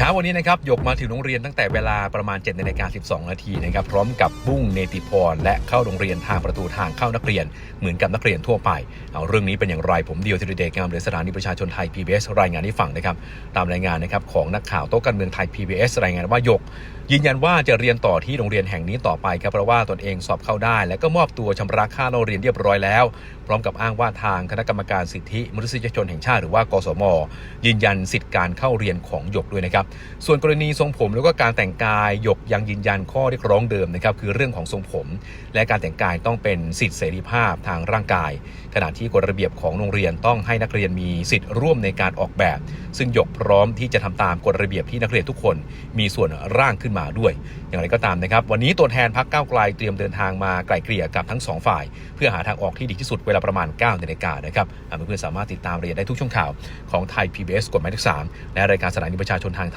เช้าวันนี้นะครับหยกมาถึงโรงเรียนตั้งแต่เวลาประมาณ7นาฬิกาสินาทีนะครับพร้อมกับบุ้งเนติพร และเข้าโรงเรียนทางประตูทางเข้านักเรียน เหมือนกับนักเรียนทั่วไปเอาเรื่องนี้เป็นอย่างไรผมเดียวธีรเดชงามหรือสถานีประชาชนไทย PBS รายงานให้ฟังนะครับตามรายงานนะครับของนักข่าวโต๊ะการเมืองไทย PBS รายงานว่าหยก ยืนยันว่าจะเรียนต่อที่โรงเรียนแห่งนี้ต่อไปครับเพราะว่าตนเองสอบเข้าได้ และก็มอบตัวชำระค่าเราเรียนเรียบร้อยแล้ว พร้อมกับอ้างว่าทางคณะกรรมการสิทธิมนุษยชนแห่งชาติหรือว่ากสม ยืนยันสิทธิการเข้าเรียนของหยกด้วยนะครับ ส่วนกรณีทรงผมแล้วก็การแต่งกายหยกยังยืนยันข้อเรียกร้องเดิมนะครับคือเรื่องของทรงผม และการแต่งกายต้องเป็นสิทธิเสรีภาพทางร่างกาย ขณะที่กฎระเบียบของโรงเรียนต้องให้นักเรียนมีสิทธิ์ร่วมในการออกแบบ ซึ่งหยกพร้อมที่จะทำตามกฎระเบียบที่นักเรียนทุกคน มีส่วนร่างขึ้นมาด้วย อย่างไรก็ตามนะครับ วันนี้ตัวแทนพักก้าวไกลเตรียมเดินทางมาไกล่เกลี่ยกับทั้งสองฝ่าย เพื่อหาทางออกที่ดีที่สุดเวลาประมาณ9นาฬิกานะครับเพื่อนๆสามารถติดตามรายละเอียดได้ทุกช่วงข่าวของไทย PBS กฎหมายเลข3และรายการสถานีประชาชนทาง